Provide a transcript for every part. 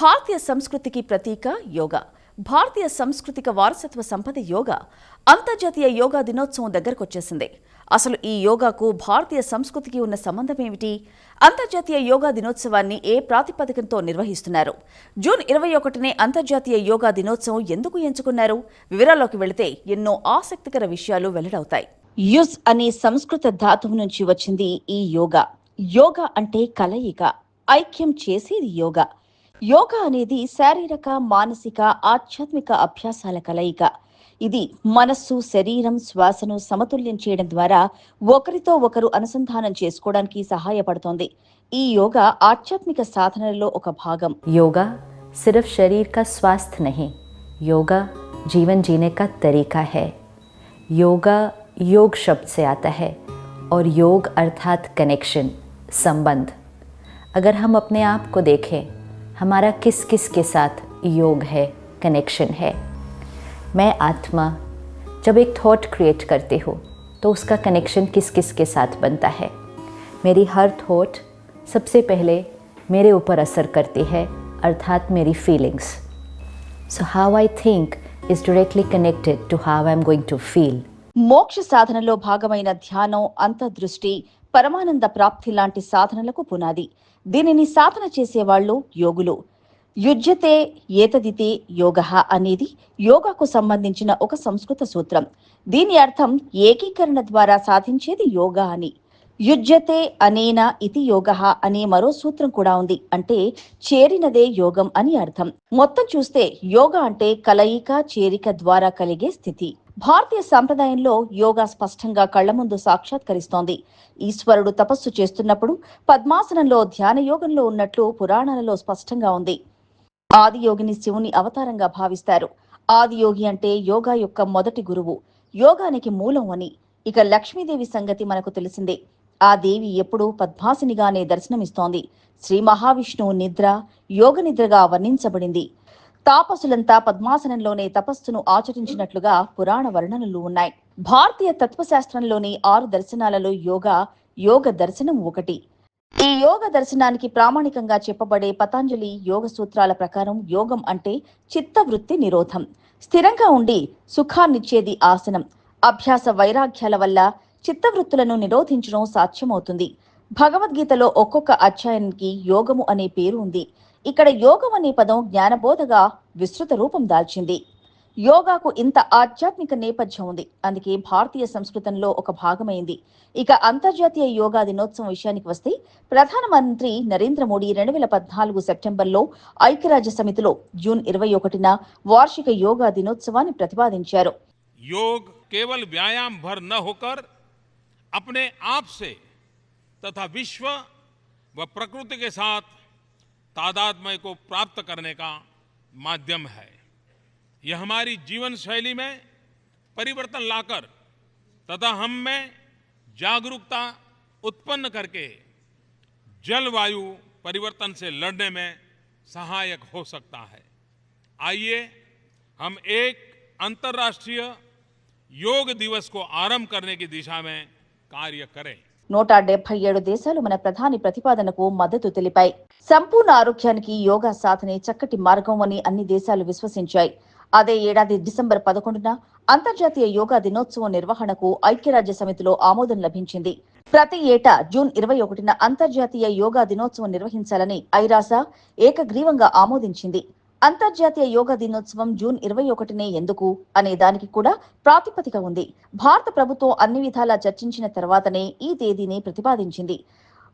భారతీయ సంస్కృతికి ప్రతీక యోగా. భారతీయ సాంస్కృతిక వారసత్వ సంపద యోగా అంతర్జాతీయ యోగా దినోత్సవం దగ్గరకు వచ్చేసింది అసలు ఈ యోగాకు భారతీయ సంస్కృతికి ఉన్న సంబంధం ఏమిటి అంతర్జాతీయ యోగా దినోత్సవాన్ని ఏ ప్రాతిపదికంతో నిర్వహిస్తున్నారు? జూన్ ఇరవై ఒకటినే అంతర్జాతీయ యోగా దినోత్సవం ఎందుకు ఎంచుకున్నారు? వివరాల్లోకి వెళితే ఎన్నో ఆసక్తికర విషయాలు వెల్లడవుతాయి. యుజ్ అనే సంస్కృత ధాతువు నుంచి వచ్చింది ఈ యోగా. యోగా అంటే కలయిక. ఐక్యం చేసేది యోగా. యోగా అనేది శారీరక మానసిక ఆధ్యాత్మిక అభ్యాసాల కలయిక ఇది మనస్సు శరీరం శ్వాసను సమతుల్యం చేయడం ద్వారా ఒకరితో ఒకరు అనుసంధానం చేసుకోవడానికి సహాయపడుతోంది ఈ యోగా ఆధ్యాత్మిక సాధనలో ఒక భాగం योगा सिर्फ शरीर का स्वास्थ्य नहीं योगा जीवन जीने का तरीका है योगा योग शब्द से आता है और योग अर्थात कनेक्शन संबंध अगर हम अपने आप को देखें हमारा किस किस के साथ योग है कनेक्शन है। मैं आत्मा, जब एक थॉट क्रिएट करती हूँ तो उसका कनेक्शन किस किस के साथ बनता है? मेरी हर थॉट सबसे पहले मेरे ऊपर असर करती है, अर्थात मेरी feelings so how I think is directly connected to how I am going to feel మోక్ష సాధనలో భాగమైన ధ్యానం అంతర్దృష్టి పరమానంద ప్రాప్తి లాంటి సాధనలకు పునాది. దీనిని సాధన చేసేవాళ్ళు యోగులు. యుజ్యతే ఏతదితే యోగ అనేది యోగాకు సంబంధించిన ఒక సంస్కృత సూత్రం. దీని అర్థం ఏకీకరణ ద్వారా సాధించేది యోగా అని. యుజ్యతే అనేన ఇతి యోగ అనే మరో సూత్రం కూడా ఉంది. అంటే చేరినదే యోగం అని అర్థం. మొత్తం చూస్తే యోగ అంటే కలయిక చేరిక ద్వారా కలిగే స్థితి. భారతీయ సంప్రదాయంలో యోగా స్పష్టంగా కళ్ళ ముందు సాక్షాత్కరిస్తోంది. ఈశ్వరుడు తపస్సు చేస్తున్నప్పుడు పద్మాసనంలో ధ్యాన యోగంలో ఉన్నట్లు పురాణాలలో స్పష్టంగా ఉంది. ఆదియోగిని శివుని అవతారంగా భావిస్తారు. ఆదియోగి అంటే యోగా యొక్క మొదటి గురువు. యోగానికి మూలం అని. ఇక లక్ష్మీదేవి సంగతి మనకు తెలిసిందే. ఆ దేవి ఎప్పుడూ పద్మాసినిగానే దర్శనమిస్తోంది. శ్రీ మహావిష్ణువు నిద్ర యోగ నిద్రగా వర్ణించబడింది. తాపసులంతా పద్మాసనంలోనే తపస్సును ఆచరించినట్లుగా పురాణ వర్ణనలు ఉన్నాయి. భారతీయ తత్వశాస్త్రంలోని ఆరు దర్శనాలలో యోగా యోగ దర్శనం ఒకటి. ఈ యోగ దర్శనానికి ప్రామాణికంగా చెప్పబడే పతాంజలి యోగ సూత్రాల ప్రకారం యోగం అంటే చిత్తవృత్తి నిరోధం. స్థిరంగా ఉండి సుఖాన్నిచ్చేది ఆసనం. అభ్యాస వైరాగ్యాల వల్ల చిత్తవృత్తులను నిరోధించడం సాధ్యమవుతుంది. భగవద్గీతలో ఒక్కొక్క అధ్యాయానికి యోగము అనే పేరు ఉంది. ఇక్కడ యోగం అనే పదం జ్ఞానబోధగా విస్తృత రూపం దాల్చింది. యోగాకు ఇంత ఆధ్యాత్మిక నేపథ్యం ఉంది. అందుకే భారతీయ సంస్కృతంలో ఒక భాగమైంది. ఇక అంతర్జాతీయ యోగా దినోత్సవం విషయానికి వస్తే ప్రధానమంత్రి నరేంద్ర మోడీ రెండు వేల పద్నాలుగు సెప్టెంబర్లో ఐక్యరాజ్య సమితిలో జూన్ ఇరవై ఒకటిన వార్షిక యోగా దినోత్సవాన్ని ప్రతిపాదించారు. యోగ కేవల్ భర్ న హోకర్ अपने आप से तथा विश्व व प्रकृति के साथ तादात्म्य को प्राप्त करने का माध्यम है। यह हमारी जीवन शैली में परिवर्तन लाकर तथा हम में जागरूकता उत्पन्न करके जलवायु परिवर्तन से लड़ने में सहायक हो सकता है। आइए हम एक अंतर्राष्ट्रीय योग दिवस को आरंभ करने की दिशा में कार्य करें నూట డెబ్బై ఏడు దేశాలు మన ప్రధాని ప్రతిపాదనకు మద్దతు తెలిపాయి సంపూర్ణ ఆరోగ్యానికి యోగా సాధనే చక్కటి మార్గం అని అన్ని దేశాలు విశ్వసించాయి అదే ఏడాది డిసెంబర్ పదకొండున అంతర్జాతీయ యోగా దినోత్సవం నిర్వహణకు ఐక్యరాజ్య సమితిలో ఆమోదం లభించింది ప్రతి ఏటా జూన్ ఇరవై ఒకటిన అంతర్జాతీయ యోగా దినోత్సవం నిర్వహించాలని ఐరాస ఏకగ్రీవంగా ఆమోదించింది అంతర్జాతీయ యోగా దినోత్సవం జూన్ ఇరవై ఒకటినే ఎందుకు అనే దానికి కూడా ప్రాతిపదిక ఉంది. భారత ప్రభుత్వం అన్ని విధాలా చర్చించిన తర్వాతనే ఈ తేదీని ప్రతిపాదించింది.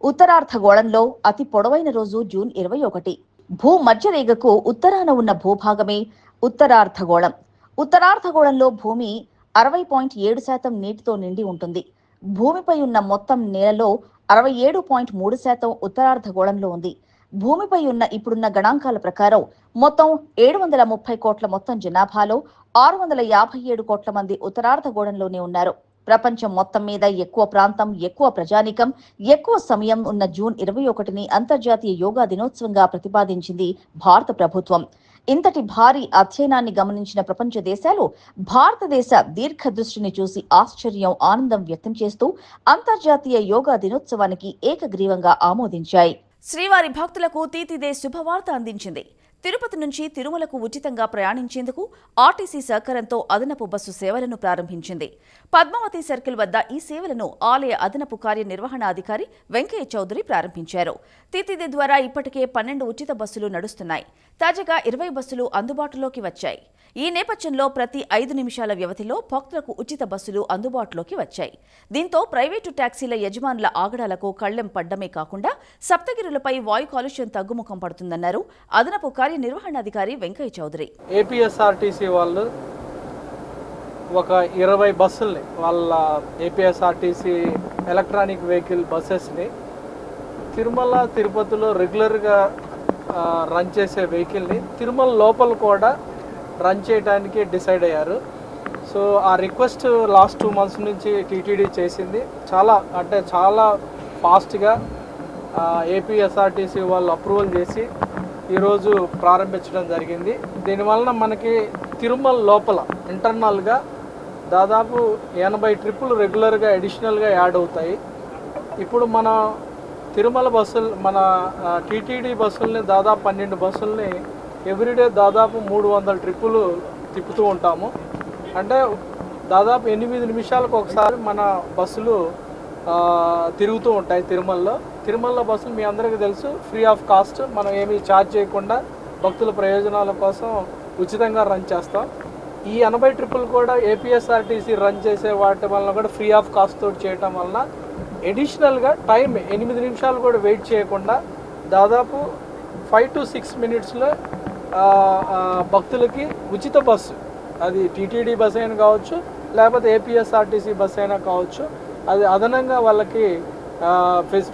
ఉత్తరార్ధగోళంలో అతి పొడవైన రోజు జూన్ ఇరవై ఒకటి. భూ మధ్యరేఖకు ఉత్తరాన ఉన్న భూభాగమే ఉత్తరార్ధగోళం ఉత్తరార్ధగోళంలో భూమి అరవై పాయింట్ ఏడు శాతం నీటితో నిండి ఉంటుంది. భూమిపై ఉన్న మొత్తం నేలలో అరవై ఏడు పాయింట్ మూడు శాతం ఉత్తరార్ధగోళంలో ఉంది. భూమిపై ఉన్న ఇప్పుడున్న గణాంకాల ప్రకారం మొత్తం ఏడు వందల ముప్పై కోట్ల మొత్తం జనాభాలో ఆరు వందల యాభై ఏడు కోట్ల మంది ఉత్తరార్ధగోళంలోనే ఉన్నారు. ప్రపంచం మొత్తం మీద ఎక్కువ ప్రాంతం ఎక్కువ ప్రజానికం ఎక్కువ సమయం ఉన్న జూన్ ఇరవై ఒకటిని అంతర్జాతీయ యోగా దినోత్సవంగా ప్రతిపాదించింది భారత ప్రభుత్వం. ఇంతటి భారీ అధ్యయనాన్ని గమనించిన ప్రపంచ దేశాలు భారతదేశ దీర్ఘ దృష్టిని చూసి ఆశ్చర్యం ఆనందం వ్యక్తం చేస్తూ అంతర్జాతీయ యోగా దినోత్సవానికి ఏకగ్రీవంగా ఆమోదించాయి. శ్రీవారి భక్తులకు తీతిదే శుభవార్త అందించింది. తిరుపతి నుంచి తిరుమలకు ఉచితంగా ప్రయాణించేందుకు ఆర్టీసీ సహకారంతో అదనపు బస్సు సేవలను ప్రారంభించింది. పద్మావతి సర్కిల్ వద్ద ఈ సేవలను ఆలయ అదనపు కార్యనిర్వహణాధికారి వెంకయ్య చౌదరి ప్రారంభించారు. తితిది ద్వారా ఇప్పటికే పన్నెండు ఉచిత బస్సులు నడుస్తున్నాయి. తాజాగా ఇరవై బస్సులు అందుబాటులోకి వచ్చాయి. ఈ నేపథ్యంలో ప్రతి ఐదు నిమిషాల వ్యవధిలో భక్తులకు ఉచిత బస్సులు అందుబాటులోకి వచ్చాయి. దీంతో ప్రైవేటు ట్యాక్సీల యజమానుల ఆగడాలకు కళ్ళెం పడ్డమే కాకుండా సప్తగిరులపై వాయు కాలుష్యం తగ్గుముఖం పడుతుందన్నారు. అదనపు కార్యనిర్వహణాధికారి వెంకయ్య చౌదరి. ఏపీఎస్ఆర్టీసీ వాళ్ళు ఒక ఇరవై బస్సుల్ని వాళ్ళ ఏపీఎస్ఆర్టీసీ ఎలక్ట్రానిక్ వెహికల్ బస్సెస్ని తిరుమల తిరుపతిలో రెగ్యులర్గా రన్ చేసే వెహికల్ని తిరుమల లోపల కూడా రన్ చేయడానికి డిసైడ్ అయ్యారు. సో ఆ రిక్వెస్ట్ లాస్ట్ టూ మంత్స్ నుంచి టీటీడీ చేసింది. చాలా అంటే చాలా ఫాస్ట్గా ఏపీఎస్ఆర్టీసీ వాళ్ళు అప్రూవల్ చేసి ఈరోజు ప్రారంభించడం జరిగింది. దీనివలన మనకి తిరుమల లోపల ఇంటర్నల్గా దాదాపు ఎనభై ట్రిప్పులు రెగ్యులర్గా అడిషనల్గా యాడ్ అవుతాయి. ఇప్పుడు మన తిరుమల బస్సులు మన టీటీడీ బస్సుల్ని దాదాపు పన్నెండు బస్సుల్ని ఎవ్రీడే దాదాపు మూడు వందల ట్రిప్పులు తిప్పుతూ ఉంటాము. అంటే దాదాపు ఎనిమిది నిమిషాలకు ఒకసారి మన బస్సులు తిరుగుతూ ఉంటాయి తిరుమలలో. తిరుమల బస్సులు మీ అందరికీ తెలుసు ఫ్రీ ఆఫ్ కాస్ట్ మనం ఏమీ ఛార్జ్ చేయకుండా భక్తుల ప్రయోజనాల కోసం ఉచితంగా రన్ చేస్తాం. ఈ ఎనభై ట్రిప్పులు కూడా ఏపీఎస్ఆర్టీసీ రన్ చేసే వాటి వలన కూడా ఫ్రీ ఆఫ్ కాస్ట్ తోటి చేయటం వలన ఎడిషనల్గా టైం ఎనిమిది నిమిషాలు కూడా వెయిట్ చేయకుండా దాదాపు ఫైవ్ టు సిక్స్ మినిట్స్లో భక్తులకి ఉచిత బస్సు. అది టీటీడీ బస్ అయినా కావచ్చు లేకపోతే ఏపీఎస్ఆర్టీసీ బస్ అయినా కావచ్చు. అది అదనంగా వాళ్ళకి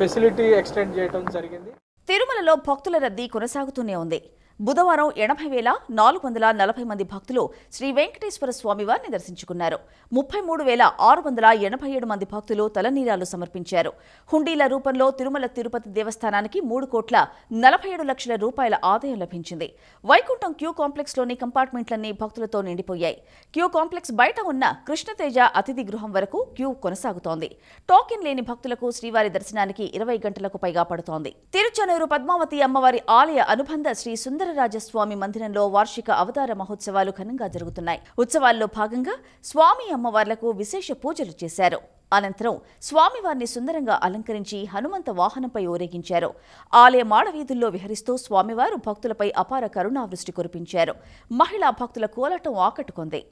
ఫెసిలిటీ ఎక్స్టెండ్ చేయడం జరిగింది. తిరుమలలో భక్తుల రద్దీ కొనసాగుతూనే ఉంది. బుధవారం ఎనభై వేల నాలుగు వందల నలభై మంది భక్తులు శ్రీ వెంకటేశ్వర స్వామివారిని దర్శించుకున్నారు. ముప్పై మూడు వేల ఆరు వందల ఎనభై ఏడు మంది భక్తులు తలనీరాలు సమర్పించారు. హుండీల రూపంలో తిరుమల తిరుపతి దేవస్థానానికి మూడు కోట్ల నలభై ఏడు లక్షల రూపాయల ఆదాయం లభించింది. వైకుంఠం క్యూ కాంప్లెక్స్లోని కంపార్ట్మెంట్లన్నీ భక్తులతో నిండిపోయాయి. క్యూ కాంప్లెక్స్ బయట ఉన్న కృష్ణతేజ అతిథి గృహం వరకు క్యూ కొనసాగుతోంది. టోకెన్ లేని భక్తులకు శ్రీవారి దర్శనానికి ఇరవై గంటలకు పైగా పడుతోంది. తిరుచనూరు పద్మావతి అమ్మవారి ఆలయ అనుబంధ శ్రీ సుందరరాజస్వామి మందిరంలో వార్షిక అవతార మహోత్సవాలు ఘనంగా జరుగుతున్నాయి. ఉత్సవాల్లో భాగంగా స్వామి అమ్మవార్లకు విశేష పూజలు చేశారు. అనంతరం స్వామివారిని సుందరంగా అలంకరించి హనుమంత వాహనంపై ఊరేగించారు. ఆలయ మాడవీధుల్లో విహరిస్తూ స్వామివారు భక్తులపై అపార కరుణావృష్టి కురిపించారు. మహిళా భక్తుల కోలాటం ఆకట్టుకుంది.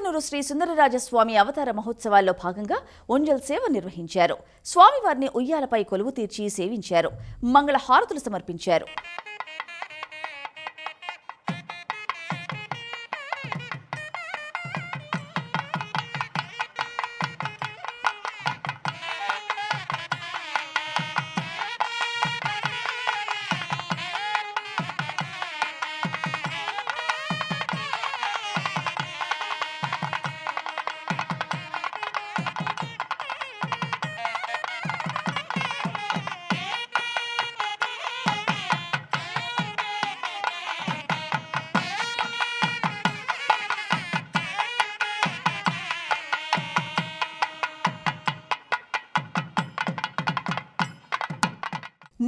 తిరుచెన్నూరు శ్రీ సుందరరాజస్వామి అవతార మహోత్సవాల్లో భాగంగా ఉంజల్ సేవ నిర్వహించారు. స్వామివారిని ఉయ్యాలపై కొలువు తీర్చి సేవించారు. మంగళ హారతులు సమర్పించారు.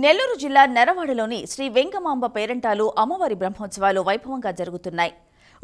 నెల్లూరు జిల్లా నెరవాడలోని శ్రీ వెంకమాంబ పేరంటాలు అమ్మవారి బ్రహ్మోత్సవాలు వైభవంగా జరుగుతున్నాయి.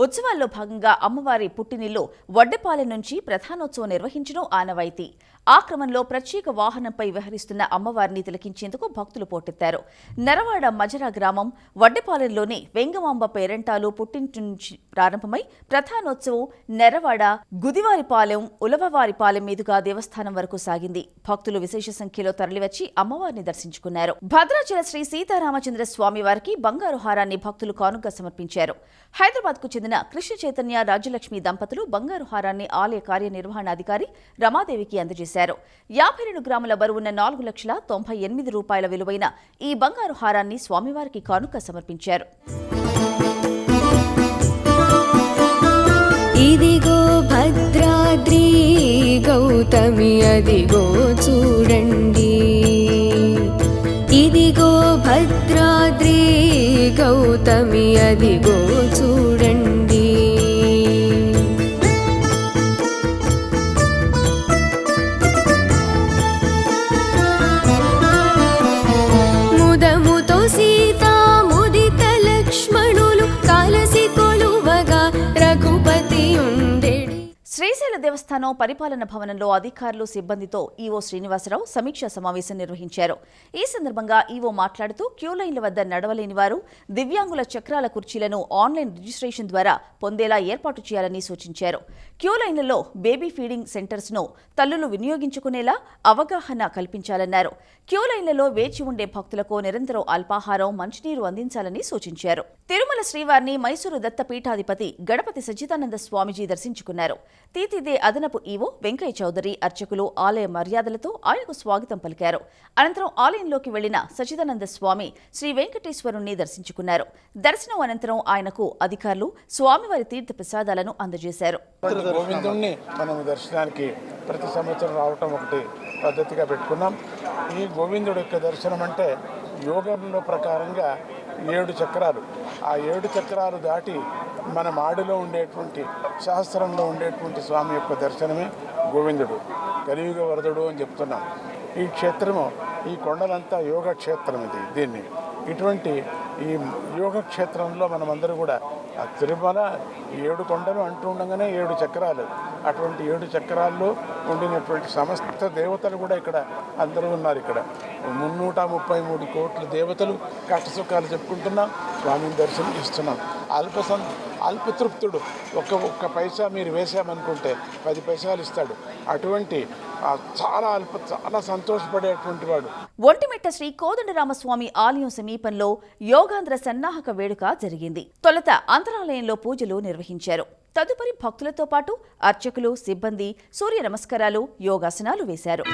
ఉత్సవాల్లో భాగంగా అమ్మవారి పుట్టినిల్లు వడ్డెపాలెం నుంచి ప్రధానోత్సవం నిర్వహించడం ఆనవాయితీ. ఆ క్రమంలో ప్రత్యేక వాహనంపై విహరిస్తున్న అమ్మవారిని తిలకించేందుకు భక్తులు పోటెత్తారు. నెరవాడ మజరా గ్రామం వడ్డపాలెంలోని వెంగమాంబ పేరంటాలు పుట్టింటి నుంచి ప్రారంభమై ప్రధానోత్సవం నెరవాడ గుదివారిపాలెం ఉలవవారిపాలెం మీదుగా దేవస్థానం వరకు సాగింది. భక్తులు విశేష సంఖ్యలో తరలివచ్చి అమ్మవారిని దర్శించుకున్నారు. భద్రాచల శ్రీ సీతారామచంద్ర స్వామి వారికి బంగారు హారాన్ని భక్తులు కానుక సమర్పించారు. హైదరాబాద్కు చెందిన కృష్ణ చైతన్య రాజ్యలక్ష్మి దంపతులు బంగారు హారాన్ని ఆలయ కార్యనిర్వహణాధికారి రమాదేవికి అందజేశారు. యాభై రెండు గ్రాముల బరువున్న నాలుగు లక్షల తొంభై ఎనిమిది రూపాయల విలువైన ఈ బంగారు హారాన్ని స్వామివారికి కానుక సమర్పించారు. ఇదిగో భద్రాద్రి గౌతమి అదిగో చూడండి. ఇదిగో భద్రాద్రి గౌతమి అదిగో దేవస్థానం పరిపాలన భవనంలో అధికారులు సిబ్బందితో ఈవో శ్రీనివాసరావు సమీక్షా సమావేశం నిర్వహించారు. ఈ సందర్భంగా ఈవో మాట్లాడుతూ క్యూ లైన్ల వద్ద నడవలేని వారు దివ్యాంగుల చక్రాల కుర్చీలను ఆన్లైన్ రిజిస్ట్రేషన్ ద్వారా పొందేలా ఏర్పాటు చేయాలని సూచించారు. క్యూ లైన్లలో బేబీ ఫీడింగ్ సెంటర్స్ను తల్లులు వినియోగించుకునేలా అవగాహన కల్పించాలన్నారు. క్యూ లైన్లలో వేచి ఉండే భక్తులకు నిరంతరం అల్పాహారం మంచినీరు అందించాలని సూచించారు. తిరుమల శ్రీవారిని మైసూరు దత్త పీఠాధిపతి గణపతి సచ్చిదానంద స్వామిజీ దర్శించుకున్నారు. తీతిదే అదనపు ఈవో వెంకయ్య చౌదరి అర్చకులు ఆలయ మర్యాదలతో ఆయనకు స్వాగతం పలికారు. అనంతరం ఆలయంలోకి వెళ్ళిన సచిదానంద స్వామి శ్రీ వెంకటేశ్వరుణ్ణి దర్శించుకున్నారు. దర్శనం అనంతరం ఆయనకు అధికారులు స్వామివారి తీర్థ ప్రసాదాలను అందజేశారు. గోవిందుణ్ణి మనం దర్శనానికి ప్రతి సంవత్సరం రావటం ఒకటి పద్ధతిగా పెట్టుకున్నాం. ఈ గోవిందుడి యొక్క దర్శనం అంటే యోగంలో ప్రకారంగా ఏడు చక్రాలు. ఆ ఏడు చక్రాలు దాటి మన మాడిలో ఉండేటువంటి శాస్త్రంలో ఉండేటువంటి స్వామి యొక్క దర్శనమే గోవిందుడు కలియుగ వరదుడు అని చెప్తున్నాం. ఈ క్షేత్రము ఈ కొండలంతా యోగ క్షేత్రం ఇది దీన్ని. ఇటువంటి ఈ యోగ క్షేత్రంలో మనమందరూ కూడా ఆ తిరుమల ఏడు కొండలు అంటూ ఉండగానే ఏడు చక్రాలు. అటువంటి ఏడు చక్రాల్లో ఉండినటువంటి సమస్త దేవతలు కూడా ఇక్కడ అందరూ ఉన్నారు ఇక్కడ. మున్నూట ముప్పై మూడు కోట్ల దేవతలు కష్టసుఖాలు చెప్పుకుంటున్నాం స్వామిని దర్శనం ఇస్తున్నాం అల్పసం అల్పతృప్తుడు. ఒక్క ఒక్క పైసా మీరు వేసామనుకుంటే పది పైసలు ఇస్తాడు. అటువంటి చాలా అల్ప చాలా సంతోషపడేటువంటి వాడు. ఒంటిమిట్ట శ్రీ కోదండరామస్వామి ఆలయం సమీపంలో యోగాంధ్ర సన్నాహక వేడుక జరిగింది. తొలుత అంతరాలయంలో పూజలు నిర్వహించారు. తదుపరి భక్తులతో పాటు అర్చకులు సిబ్బంది సూర్య నమస్కారాలు యోగాసనాలు వేశారు.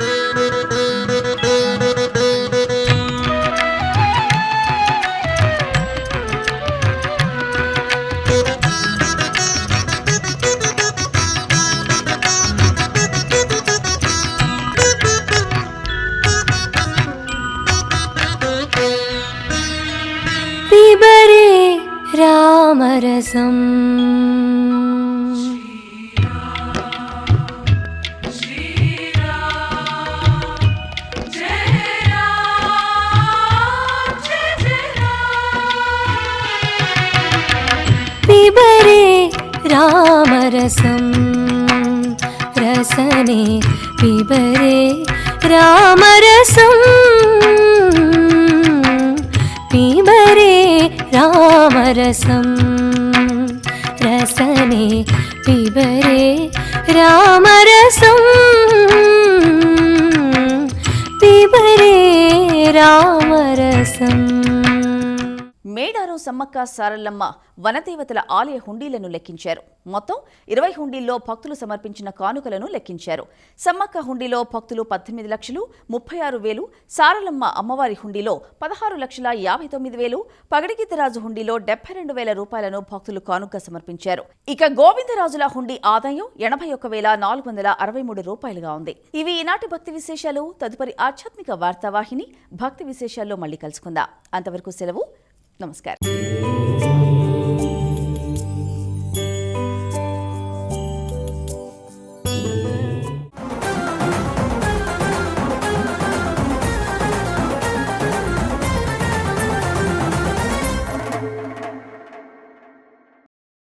ദിവസം. വിവരേ രാമരസം. രസനെ വിവരേ രാമരസം. പീമരേ രാമരസം. തന്നെ പിവരെ രാമരസം. പിവരെ രാമരസം. సమ్మక్క సారల్లమ్మ వనదేవతల ఆలయ హుండీలను లెక్కించారు. మొత్తం ఇరవై హుండీల్లో భక్తులు సమర్పించిన కానుకలను లెక్కించారు. సమ్మక్క హుండీలో భక్తులు పద్దెనిమిది లక్షలు ముప్పై ఆరు వేలు సారలమ్మ అమ్మవారి హుండీలో పదహారు లక్షల యాభై తొమ్మిది వేలు పగడిగిద్దరాజు హుండీలో డెబ్బై రెండు వేల రూపాయలను భక్తులు కానుక సమర్పించారు. ఇక గోవిందరాజుల హుండీ ఆదాయం ఎనభై ఒక్క వేల నాలుగు వందల అరవై మూడు రూపాయలుగా ఉంది. ఇవి ఈనాటి భక్తి విశేషాలు. తదుపరి ఆధ్యాత్మిక వార్తావాహిని భక్తి విశేషాల్లో మళ్ళీ కలుసుకుందాం. అంతవరకు సెలవు. నమస్కారం.